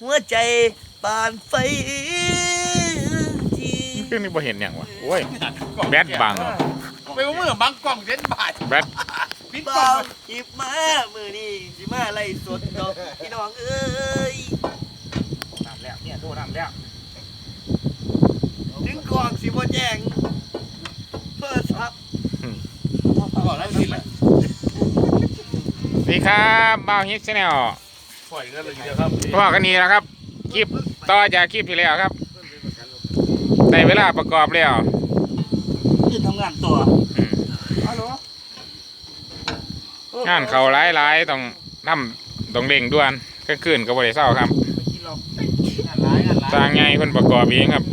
หัวใจปานไฟที่ขึ้นนี่บ่เห็นอย่างวะโอ้ยแบดบังไปว่ามือบังกล่องเส้นบาทแบดปิดกล่เบาองหยิบมามือนี่สิมาไล่สดดอกพี่น้องเอ้ยน้ำแล้วเนี่ยโดนน้ำแล้วถึงกองสิบ่แจ้งโทรศัพท์ก่อนแล้วสิเลยสวัสดีครับบ่าวฮิตแนล ปล่อยกันเลยทีเดียวครับพ่อกันนี้แล้วครับคลิปต่อจากคลิปที่แล้วครับได้เวลาประกอบแล้วยืนทำงานตัวอืมฮัลโหลงานเขาหลายๆต้องนำต้องเร่งด่วนกลางคืนก็บ่ได้เศร้าครับกินเรางานร้ายงานร้ายจ้างไงเพิ่นประกอบเองครับ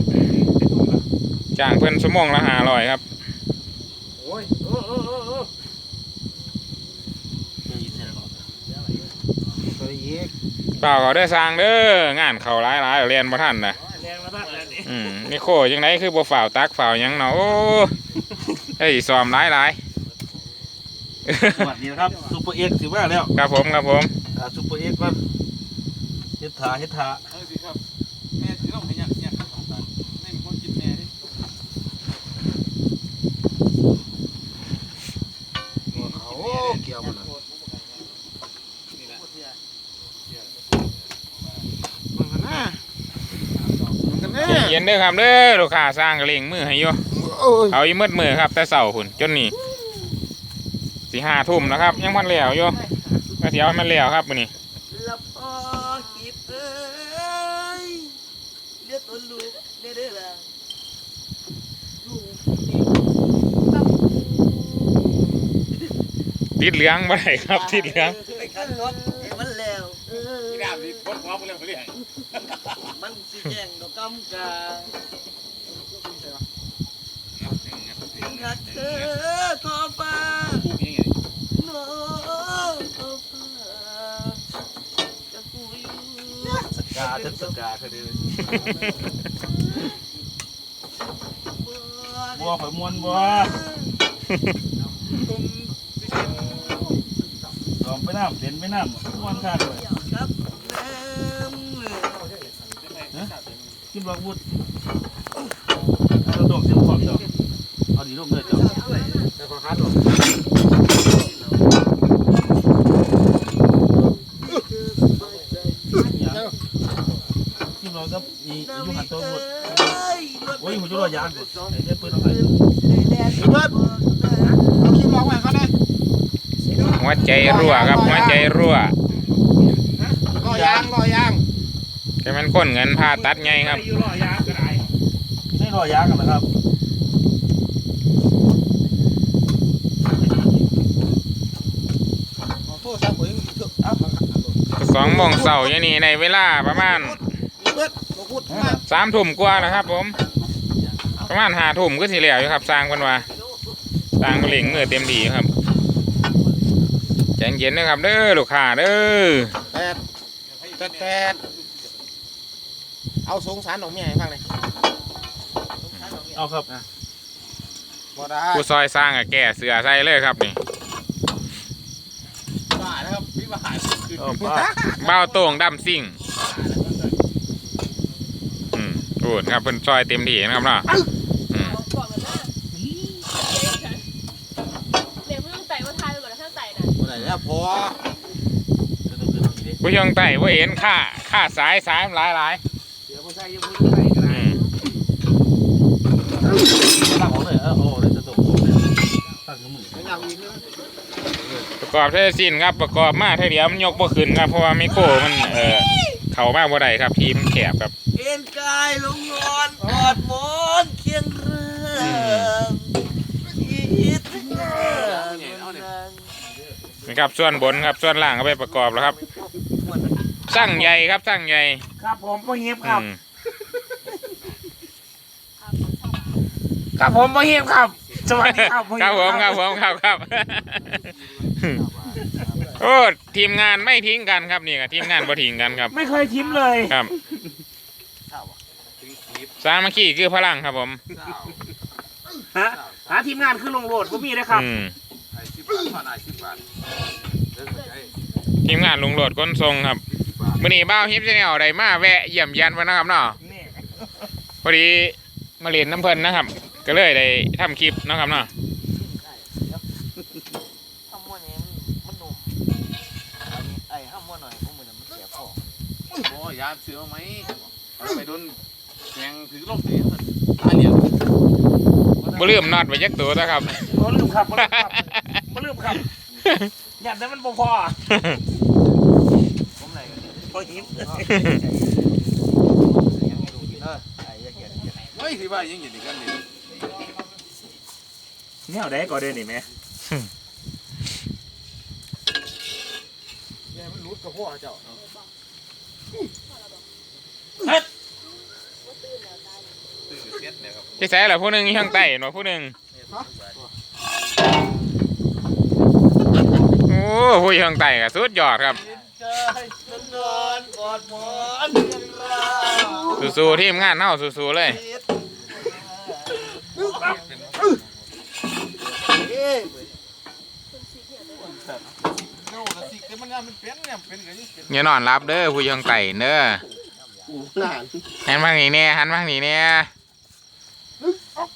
จ้างเพิ่นชั่วโมงละห้าร้อยครับ โอ้ยเออเออเออเออ เคยยิกเปล่าเขาได้อสร้างเด้องานเขาหลายๆเรียนบ่ทันนะแรงมาทักแล้วนี่อืมนี่โคจังไดคือบ่ฝ่าวตักฝ่าวหยังเนาะโอ้เอ้ยซ้อมหลายหลายสวัสดีนะครับซูเปอร์เอ็กซ์สิว่าแล้วๆครับผมครับผมอ่าซูเปอร์เอ็กซ์ว่าเฮ็ดถาเฮ็ดถาเออสิครับแม่สิต้องให้ยักยักสองตันไม่มีคนกินแม่ดิ โอ้เกี่ยวมันมันกันนะมันกันนะ เย็นเด้อครับเด้อลูกค้าสร้างกระเล่งมือให้อยู่โอ้ยเอาอีมืดมือครับ แต่เสาหุ่นจนนี่สิห้าทุ่มแล้วครับ ยังพันเหลวอยู่ก็เสียวให้มันเหลวครับมื้อนี้ละพอหิบเอ้ยเลือดต้นลูกเด้อเด้อล่ะลูกนี่ตั้งติดเหลืองบ่ได้ครับ ติดเหลือง ชี้แล้วพี่ดามดิบดหัวไปเลยไปเลยมันสิแจ้งดอกกำกาหักเธอทอฟ้าพูดยังไงน้องทอฟ้าจะกูอยู่สกาเท็ดสกาคือดีบัวข่อยมวนบัวลองไปน้ำเด่นไปน้ำมวนข้าด้วย ครับน้ำ กินบางบุญเราต้องเสียงขอบเจ้าเอาดีลูกเลยเจ้าแต่ขอคัดหรอกินเราก็มีอยู่หันตัวบุญโอ้โอ้ยยหัหัววจุจุลลยายางงก่ก่ออนนไอ้เจ้าปืนเอาเบิไปดเบิดเอาคลิปร้องไว้เขาได้หัวใจรั่วครับหัวใจรั่วรอยางรอยาง แค่มันคนเงินผ่าตัดไงครับอยู่รอยางก็ได้ไม่รอยางกันนะครับขอโทษครับผมเอาสองโมงเสาร์อยางนี่ในเวลาประมาณเบิดขอพูดมาสามทุ่มกว่านะครับ ผม ประมาณห้าทุ่มก็สิเหลียวอยู่ครับสร้างเพิ่นว่าสร้างกระเล่งมือเต็มที่ครับใจเย็นๆนะครับ เด้อลูกค้าเด้อแปดแปดแปด เอาสงสารของแม่ให้ฟังเลยเอาครับบ่ได้ผู้ซอยสร้างอะแก่เสือใส่เลยครับนี่บ้านะครับพี่บ้าเอาป้าบ้าวโต่งดำซิ่งอืมพูดครับเพิ่นซอยเต็มที่นะครับเนาะอืมบอกกันนะเดี๋ยวเพิ่งใส่ว่าทายไปก่อนนะถ้าใส่น่ะบ่ได้แล้วพอผู้ชงไต่ผู้เห็นค่าค่าสายสายมันหลายหลายเดี๋ยวบ่ใช่ยังบ่ใส่ก็ ๆ ได้ อืม ตั้งของเลยเออโอ้ได้จะตกตั้งมือ ไม่เอาอีกนึง ประก อบเท่าสิ้นครับประกอบมาเท่าเดียวมันยกบ่ขึ้นครับเพราะว่าไมโครมันเออเข้ามาบ่ได้ครับทีมนแคบครับ เอ็นกายลงนอนกอดหมอนเคียงเรื่องคิดถึงเรื่องนั้นนะครับส่วนบนครับส่วนล่างก็ไปประกอบแล้วครับ สร้างใหญ่ครับสร้างใหญ่ครับผมพ่อเฮียบคอืรับมครับผมพ่อเฮียบครับ สวัสดีครับครับผมครับผมครับครับ โอ้ทีมงานไม่ทิ้งกันครับนี่ครับทีมงานบ่ทิ้งกันครับ ไม่เคยทิ้มเลยครับสามัคคีคือพลังครับผมฮะหาทีมงานขึ้นลงโหลดก็มีนะครับอืมไอ้สิบบาทผ่านไอ้สิบบาทเด้อไอ้ทีมงานลุงโหลดก้นทรงครับวันนี้บ้าวฮิปชแนลได้มาแวะเยี่ยมยันมานะครับเนาะนี่พอดีมาเรียนน้ำเพลินนะครับ ก็เลยได้ทำคลิปเนาะครับเนาะ ทำม้วนนี้มันหนุ่มอันนี้ไอ้ห้ามม้วนหน่อยพวกมึงน่ะมันเสียพ่อ โอ้ ยาเสือไหมเอาไปโดนแทงถือลมสีมันตายเนี่ยบ่ลืมน็อตไว้ยักตัวนะครับบ่ลืมครับบ่ลืมครับบ่ลืมครับยันแต่มันบ่พอผมไหนกันเนี่ยพอหินยังให้ดูกินเออไอ้ยาเกียดเกียดเฮ้ยสิว่ายังอยู่ดีกันนี่แนวได้ก็เดินนี่แม่เนี่ยมันรุดกับพ่อเจ้า ตื่นเสียดเนี่ยครับที่แท้แหละผู้หนึ่งอยู่ข้างใต้หน่อยผู้หนึ่งโอ้ผู้อยู่ข้างใต้ก็สุดยอดครับใจฉันนอนกอดหมอนเรียงราวสู้ๆทีมงานเฮาสู้ๆเลย เอ๊ะ โน่ละสิแต่มันงานมันเป็นเนี่ยเป็นก็ยังเป็น อย่านอนรับเด้อผู้อยู่ข้างใต้เด้อหนานหันมาทางนี้แน่หันมาทางนี้แน่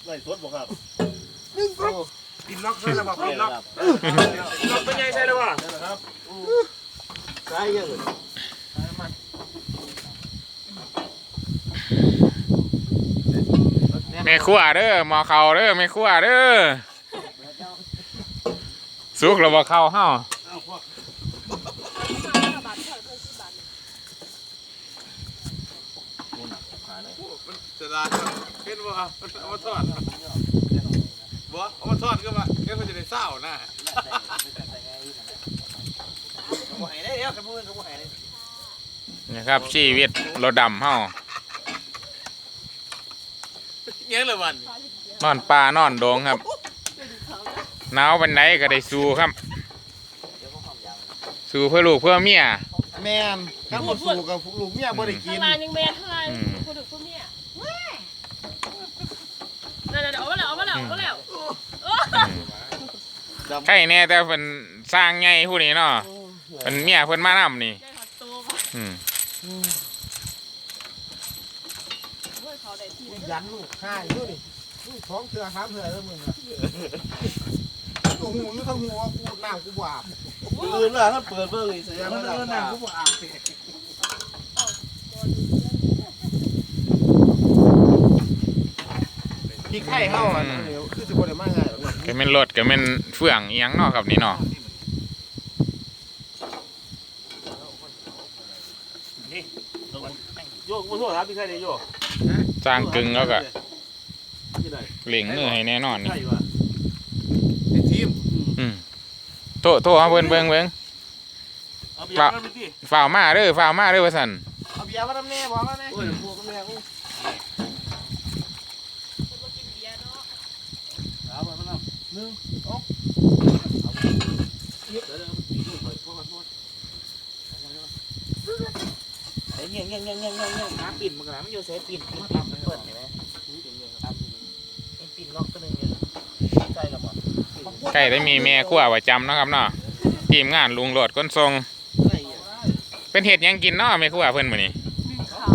ไล่สดบ่ครับปินล็อกใช่แล้วบ่ปินล็อกรถเป็นไงใช่หรือเปล่าใช่ยังแม่ครัวเด้อหมอเขาเด้อแม่ครัวเด้อสุกแล้วบ่เข้าเฮา มันจะลา เป็นบ่เอามาทอดบ่เอามาทอดก็ว่าแค่มันจะได้เศร้านะกูหายได้แล้วกับมึงกูหายได้นะครับชีวิตรถดำเฮาเงี้ยเลยวันนอนป่านอนดงครับหนาวบันไดก็ได้สู้ครับ สู้เพื่อลูกเพื่อเมียแม่นข้าวสู่กับลูกเมียบ่ได้กิข้านงล่างยังแม่ข้างล่าง อืม คนถึงคนเมียนั่นๆเอามาแล้วเอามาแล้วเอามาแล้ว ใครแน่แต่เพิ่นสร้างไงผู้นี้เนาะเพิ่นเมียเพิ่นมานํนี่ ได้หอดตัวป่ะอืมเฮ้ยเขาได้ที่ยันลูกห้าอยู่นี่ลูกท้องเถื่อครับเถื่อแล้วมึงอะกูหูอยู่ข้างหัวกูน้ำกูบาบอื่นล่ะถ้าเปิดเบิ่งอีกเสียมัมันนเออหน้ำนักูกบ่อาบสิพี่ไข่เฮาอะคือสิบ่ได้มาง่ายหรอ กเนาะก็แม่นรถก็แม่นเฟื่องอีหยังเนาะครับนี่เนาะโยกมาโทษครับพี่ใช่เลยโยกสร้างกึ่งแล้วก็ที่ไหนเล่งมือให้แน่นอนนี่ใช่ว่ะในทีมอืมโตโตเอาเบิ่งเบิ่งเบิ่งเอาไปยังไปที่ฝ่าวมาเด้อฝ่าวมาเด้อว่าซั่นเอาเบียร์มาทำแน่บอกแล้วแน่โอ้ยพวกก็แม่กูคนมากินเบียร์เนาะ เอาไปมันเอา หนึ่งสองเดี๋ยวเดี๋ยวปีนไปโทษโทษไอ้เงี้ยเงี้ยเงี้ยเงี้ยเงี้ยเงี้ยน้ำปิ่นมันกระนั้นมันอยู่เซฟปิ่นปิ่นปิ่นเปิดเห็นไหมไอ้ปิ่นล็อกตัวนึงเนี่ยใช่หรอเปล่าใกล้ได้มีแม่ครัวประจำเนะครับเนาะทีมงานลุงโหลดก้นทรง เป็นเห็ดยังกินเนาะแม่ครัวเพิ่นมือนี้หนึ่งเขา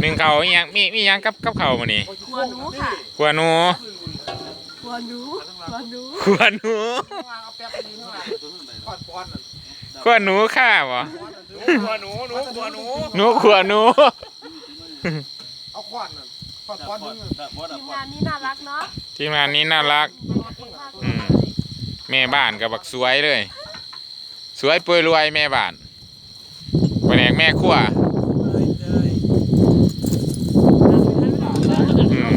หนึ่งเขาวอีหยังมีมีหยังกับกับเขามือนี้ครัวหนูค่ะขัวหนู วหนูครัวหนูขัวหนูเอาแป๊บไปยืนข้างหลังปอดปอนนั่นขัวหนูข้าบ่หัวหนูหนูหัวหนูหนูขัวหนูเอาขวานนั่นปอดปอนมึงทีมงานนี้น่ารักเนาะทีมงานนี้น่ารักอืมแม่บ้านกับบักสวยเลย สวยป่วยรวยแม่บ้านแผนกแม่ครัวอืม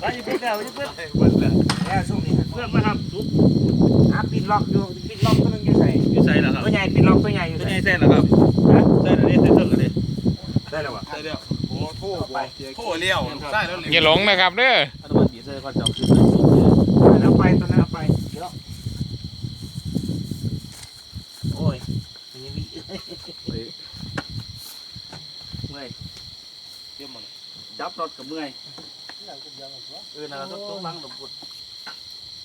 ไปยิ่งเพื่อน แล้วยิ่งเพื่อนเบิ้ลเลยแย่ช่วงนี้เพื่อนมาทำซุปอะปิดล็อกอยู่ปิดล็อกตัวนึงอยู่ใส่อยู่ใส่แล้วครับตัวใหญ่ปิดล็อกตัวใหญ่อยู่เป็นใส่ไงเส้นแล้วครับใส่แล้วนี่เส้นเส้นกันดิได้แล้ววะใช่เดียวโอ้โหไปโถ่เลี้ยวใช่แล้วอย่าหลงนะครับเด้ออันนั้นตีเส้นก็จับขึ้นเอาไปตัวนั้นเอาไปโอ้ยมันยังมีเมื่อยเดี๋ยวมันจับรถกับเมื่อย เออนะต้องต้องล้างดมปุด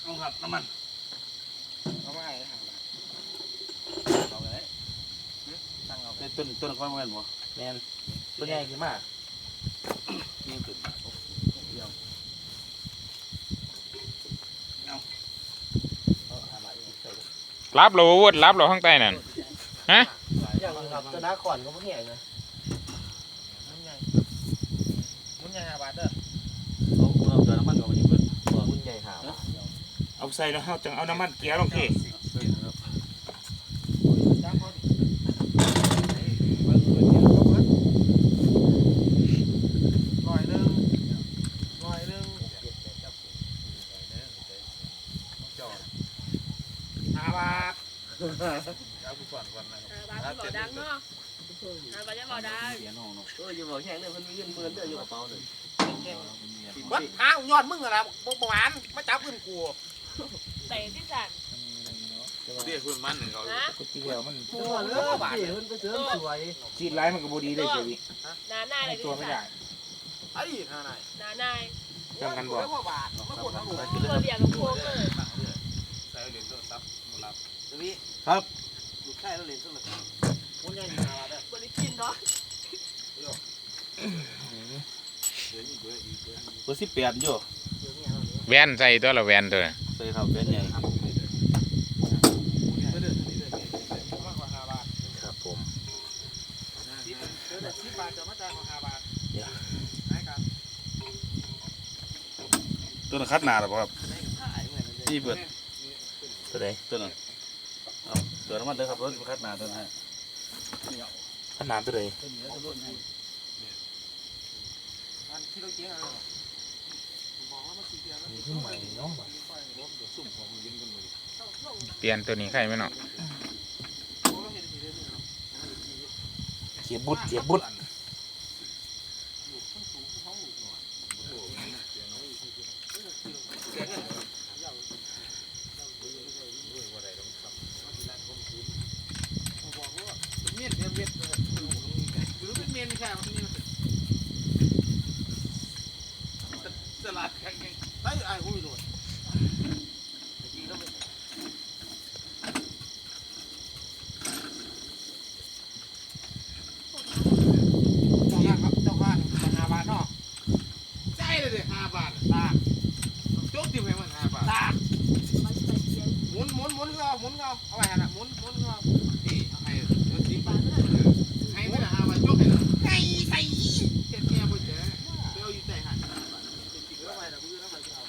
เอาครับน้ำมันเอามาให้ทางเอาไปเลยในต้นต้นก้อนแม่นบ่แมนตัวใหญ่ขึ้นมากนี่ขึ้นรับเราวุดรับเราข้างใต้นั่นฮะอย่างครับตัวน้าขอนก็พวกใหญ่เลยมุนใหญ่มุนใหญ่ห้าบาทเด้อ เอาเอาเดือน้ำมันก็ไปยิงเพิ่น มุนใหญ่ห้าบาทเอาใส่แล้วเราจังเอาน้ำมันเกียร์ลงเทจ้างเขาดิเบิ้งเบิ้งเดี๋ยวเขาเบิ้งร้อยหนึ่งร้อยหนึ่งห้าบาทเอาผู้ก่อนก่อนนะครับ บาทบ่ดังเนาะบาทจะบ่ดังเสียน้องเนาะเอออย่าบอกแห้งเลยมันมีเงินหมื่นเด้ออยู่กระเป๋าเลยวัดอ้าวยอดมึงอะนะบ่บ่หวานมาจับขึ้นกูใส่ที่สั่นเรียกคุณมันหนึ่งเขานะกูเกี่ยวมันตัวเลือบาทเพิ่นไปเสริมสวยจีดร้ายมันก็บดีเลยเจวิหนาหน้าเลยตัวที่ไม่สั่ได้นไอ้ห่าไหนหนาหน้าจำกันบ่บ่บาทมาปวดทั้งหัวตัวเบียร์กับโค้งเลยใส่เหรียญโทรศัพท์มารับพี่ครับลูกชายเราเรียนสักหน่อยมุนใหญ่ห้าบาทเด้อบริกินเนาะเดี๋ยวนี้เบอร์อีกเบอร์เบอร์สิบแปดอยู่แวนใส่ตัวละแวนตัวน่ะใส่ครับเป็นใหญ่มากกว่าห้าบาทครับผมเดี๋ยวแต่สิบบาทจะมาจ่ายของห้าบาทได้ครับต้นคัดหนาหรอครับที่เปิดตัวใดต้นนั้นเอาเดือน้ำมันเด้อครับรถคัดหนาต้นให้ขนาดตัวใดอันที่เราเจ๊งอะไรบ อกว่ามันสีเดียวแล้วขึ้นใหม่เนาะเปลี่ยนตัวนี้ใครไหมเนาะเสียบุตรเสียบุตร เมียนเมียนเมียนหรือเป็นเมียนแค่มันนี่ ตลาดแข่งยัง ไอ้ไอ้หุ้ยโดนเจ้าครับเจ้าบ้านห้าบาทเนาะ ใช่เลยเด็ห้าบาท ตาก โจ๊กจิ้มให้มันห้าบาท ตาก มันใส่เบียร์ หมุนหมุนหมุน เขาหมุนเขาเอาไว้ฮะนะหมุนหมุนเขานี่ให้เดี๋ยวสิบบาทให้ไม่ได้ห้าบาทโจ๊กให้เลยไก่ใส่แค่แค่บ่เจ๊เดี๋ยวอยู่ใจหันเอาไว้นะมือเอาไว้เอา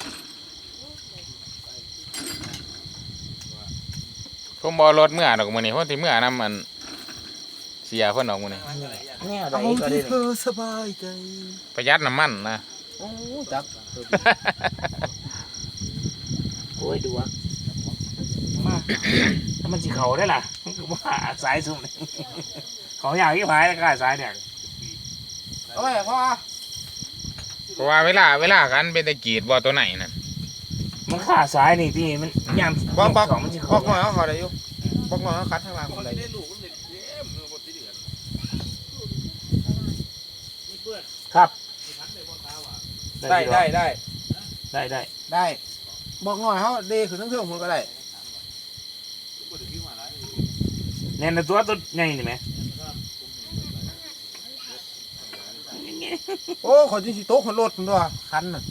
ผมบอรถเมื่อดอกมันนี่เพราะที่เมื่อนำมันเสียเพิ่นดอกมันนี่เอาที่เธอสบายใจประหยัดน้ำมันนะ โอ้จับโอ้ยดูอะ มาถ้ามันสิเขาได้ล่ะมันก็ว่าสายสุ่มนี่เขาอยากที่พายแล้วก็สายเนี่ยเอาไว้พ่อเพราะว่าเวลาเวลากันเป็นตะกรีดบ่ตัวไหนนั่นมันขาสายนี่ที่มันยามบอกบอกของมันสิบเขาอกหน่อยเขาขอได้อยู่บอกหน่อยเขาคัดทางหลังคคนนใดได้ลูกมันเด็กเย้มเออบ่ติดเดือนครับได้ได้ได้ได้ได้ ได้บอกหน่อยเขาดีขึ้นทั้งเทื่องคนก็ได้ แน่นตัวตัวใหญ่นี่ไหมโอ้ขอจริงสิโต๊ะคนรถมันด้วยคันน่ะ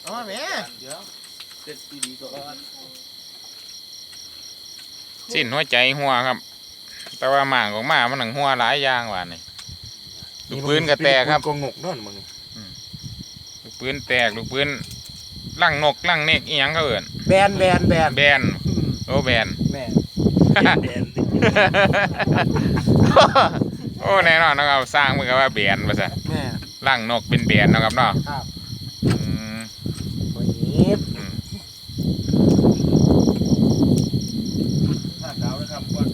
เอามาแม่เดี๋ยวเสร็จดีๆก็สิ้นหัวใจหัวครับ แต่ว่าหมางของหมามันหนังหัวหลายอย่างว่านี่ลูกปืนก็แตกครับกงงกนั่นมึงนี่ลูก ปืนแตกลูกปืนลั่งนกลั่งเนกอีหยังเขาเอิ้นแบนแบนแบนแบนอืมโอ้แบน แม่แดนโอ้แน่นอนนะครับสร้างมือกับว่าแบนว่าซะแม่ลั่งนกเป็นแบนเนาะครับเนาะครับอืมวันนี้ถ้าขาวนะครับก่อน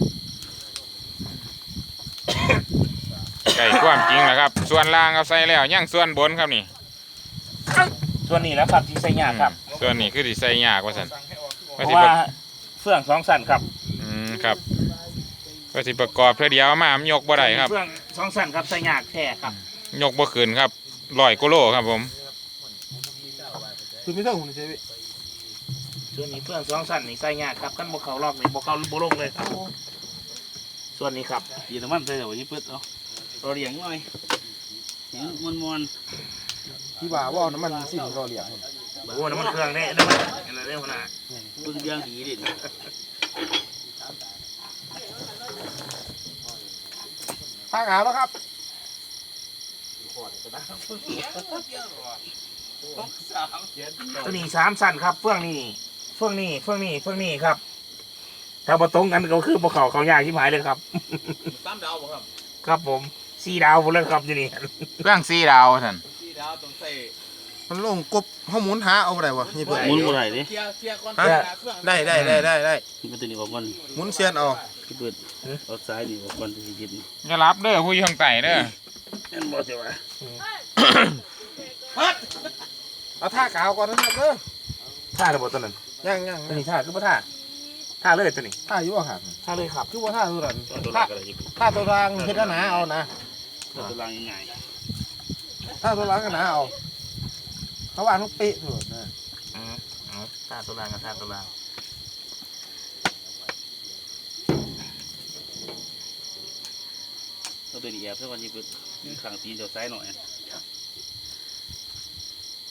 ไก่ความจริงนะครับ ส่วนล่างเอาใส่แล้วยังส่วนบนครับนี่ ส่วนนี้แล้วครับที่ใส่ยากครับ อืมส่วนนี้คือที่ใส่ยากว่าซั่นเพว่าราะสิว่าประเฟื่องสองสั่นครับอืมครับว่าสิประกอบเพื่อเดียวมามันยกบ่ได้ครับ เฟื่องสองสั่นครับใส่ยากแท้ครับยกบ่ขึ้นครับร้อยกิโลครับผม คือไม่เท่าหุ่นเฉยส่วนนี้เพื่อนสองสั้นนี่ใส่ยากครับกันบ่เขาลอกนี่บ่เขาบ่ลงเลยครับ ส่วนนี้ครับยีน้ำมันใส่เดี๋ยวยี่ปึ๊ดเอาเราเลี้ยงหน่อยเห็นมวนมวน ที่ว่าว่าน้ำมันสิ่งรอเหลี่ยมโอ้น้ำมันเครื่องนี่น้ำมันอะไรเรื่องขนาดเบิ่งเรื่องดีดิผ้าขาวแล้วครับตัวนี้สามสั้นครับเฟื่องนี่เฟื่องนี่เฟื่องนี่เฟื่องนี่ครับ ถ้าบ่ตรงกันก็คือบ่เขาเขายากที่หมายเลยครับตามดาวบ่ครับ ครับผมสี่ดาวหมดเลยครับอยู่นี่เครื่องซีดาวท่าน ที่ดาวต้องใส่มันลงกบห้องหมุนหาเอาอะไรวะนี่เพื่อนหมุนบ่ได้ดิเคลียร์เคลียร์ก่อนฮะเครื่องได้ได้ได้ได้ได้มันตัวนี้ออกก่อนหมุนเซียนเอาที่เปิดเอาซ้ายนี่ออกก่อนที่จะยึดนี่อย่ารับเด้อผู้อยู่ข้างใต้เด้อนั่นบ่ใช่ว่าเอาท่ากาวก่อนนะครับเด้อท่าระบบตัวนั้นย่างย่างตัวนี้ท่าคือบ่ท่าท่าเลยตัวนี้ท่าอยู่ว่าครับท่าเลยครับคือว่าท่าตัวนั้นตัวท่าลางก็ได้ยิบท่าตัวรางเฮ็ดหนาเอานะตัวลางง่าย ท่าตัวรางก็หนาเอาเขาว่าต้องเป๊ะสุดนะอืมเอาท่าตัวล่างกับท่าตัวล่างเอาตัวนี้แอบเพื่อวันยี่ปึ๊ดข้างตีนเดี๋ยวซ้ายหน่อย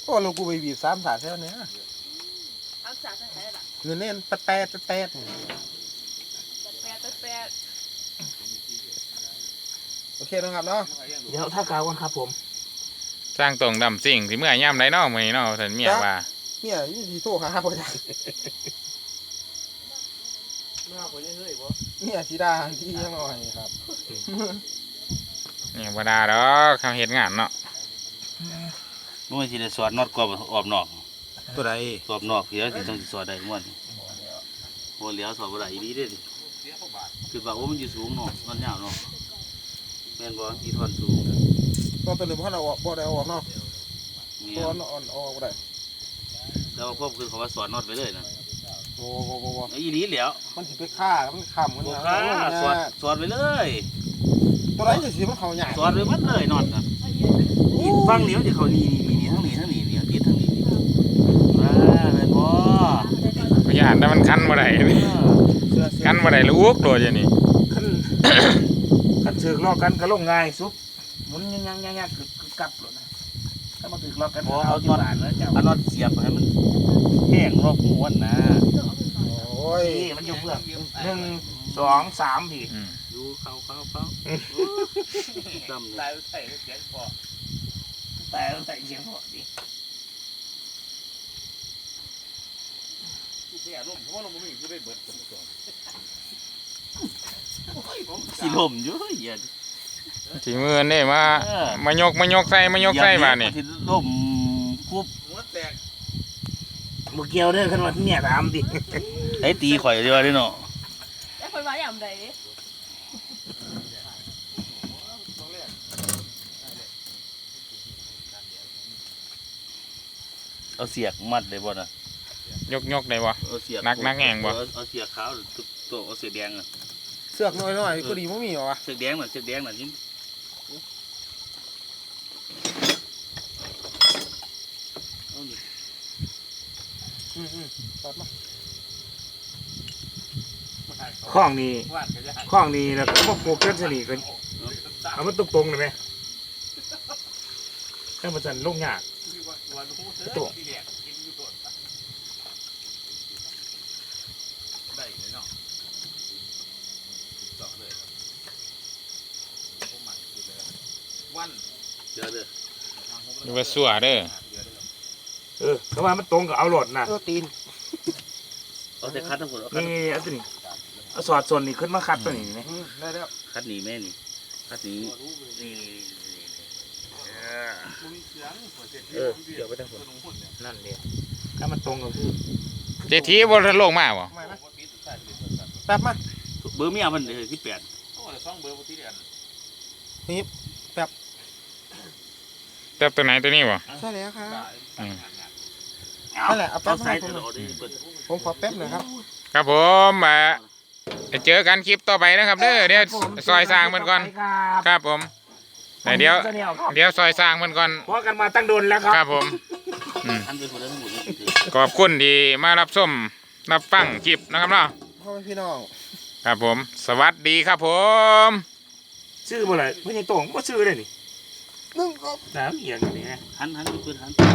โอ้เรากูไปบีบสามสาเท่านี้เอาสากใส่ไหนล่ะเงินเน้นแปดแปดแปดแปดแปดแปดแปดโอเคนะครับเนาะเดี๋ยวท่ากาวก่อนครับผม สร้างตรงดำสิ่งที่เมื่อย่ำไรเนาะมื้อนี้เนาะท่านเมียว่าเนี่ยยี่สิโทรหาพ่อจ้ะเนี่ยสีดาที่ยังอ่อยครับเนี่ยบ่ได้ดอกเขาเฮ็ดงานเนาะมื่อที่ได้สอดน็อตกรอบออบนอกตัวใดกรอบนอกเดี๋ยวที่ต้องสิสอดได้ม่วนโอ้เหลียวสอดบ่ได้อีดีเด้อคือว่าโอ้มันอยู่สูงเนาะนอนยาวเนาะแม่นบ่ที่ทอนสูง ตัวตัวหนึ่งพ่อเราออกบ่ได้เอาออกเนาะแม่ตัวนอ่อนออกบ่ได้แล้วพวกคือเขาว่าสอดน็อตไปเลยนะโอ้โหโอ้โหไอ้อีดีเหลียวมันสิไปฆ่ามันขำกันบ่นะค่าสอดสอดไปเลย ตัวไหนจะสิมันเขาใหญ่สอดไปหมดเลยน็อตน่ะนี่ฟังเหลียวจะเขานี่นี่นี่ทั้งนี้ทั้งนี้นี่ติดทั้งนี้นี่ว้าแม่นบ่พยานแต่มันคันบ่ได้เออเสื้อเสื้อคันบ่ได้ลูกโดดอย่างนี้ขั้นขั้นถือกลอกกันก็ลงง่ายซุป หมุนยังยังยังยังคือกลับเลยนะถ้ามาถือกลอกกันเอาที่บ้านแล้วเจ้าเอาน็อตเสียบให้มันแห้งรอบหัวนะโอ้ยนี่มันอยู่เพื่อนหนึ่งสองสามพี่อืมดูเข้าเข้าเข้าจำเลยตายใส่เสียงพอตายใส่เสียงพอดิเสียลมเพราะว่าเราไม่มีผู้ได้เบิดกันก่อนสีลมอยู่เหี้ย ที่มือนี่มา เออ มายกมายกใส่มายกใส่บาดนี่ที่ลมคุบหัวแตกบุเกียวเด้อขึ้นมาที่เนี่ยตามดิไอ้ตีข่อยเดียวนี่เนาะแล้วคนมาอย่างไรเอาเสียกมัดเลยบ่น่ะยกยกได้บ่ เอาเสียกนักนักแห้งบ่ เอาเอาเสียกขาวตุ๊กโตเอาเสียกแดงอะเสือกน้อยหน่อยก็ดีไม่มีหรอวะเสียกแดงน่ะเสียกแดงน่ะนี่เอานี่ อืมอืมตัดมาข้องนี่ข้องนี่แล้วก็โปรเกรสนี่ก็เอามันตรงๆเลยไหมถ้ามันจะลงยากตรงเลยเนาะเจาะเลยผมายสุดเลยวันเดี๋ยวเด้ออยู่ว่าสัวเด้อ เออเขาว่ามันตรงกับเอาหลดนะเออตีนเอาแต่คัดทั้งหมดเอาคัดนี่เอาตัวนี้เอาสอดส่วนนี้ขึ้นมาคัดตัวนี้ไหมอืมได้แล้วคัดหนีแม่นี่คัดหนีนี่เออเดี๋ยวไปทางคนนั่นเดียวถ้ามันตรงก็คือเจทีบ่ทันลงมาบ่ไม่ไหมแป๊บมาเบอร์เมียมันเออที่แปดโอ้ยสองเบอร์ปกติเดือนแต่ตัวไหนตัวนี้บ่ใช่แล้วครับ อืม นั่นแหละเอาแป๊เอาบใส่ให้ผมตหน่ลอยอดเลยเปิดผมขอแป๊บหน่อยครับ ครับผมมาเจอกันคลิปต่อไปนะครับเด้อเดี๋ยวซอยสร้างมันก่อน ครับครับผมแต่เดี๋ยวครับเดี๋ยวซอยสร้างมันก่อนพอกันมาตั้งโดนแล้วครับครับผมอันเป็นคนละทั้งหมดขอบคุณที่มารับชมรับฟังคลิปนะครับเนาะพ่อแม่พี่น้อง ครับผม สวัสดีครับผม ชื่อบ่ล่ะไม่ใช่ตรงบ่ชื่อเลยนี่นึ่งก็น้ำเอียงอันนี้นะหันหันอยู่เพื่อนหัน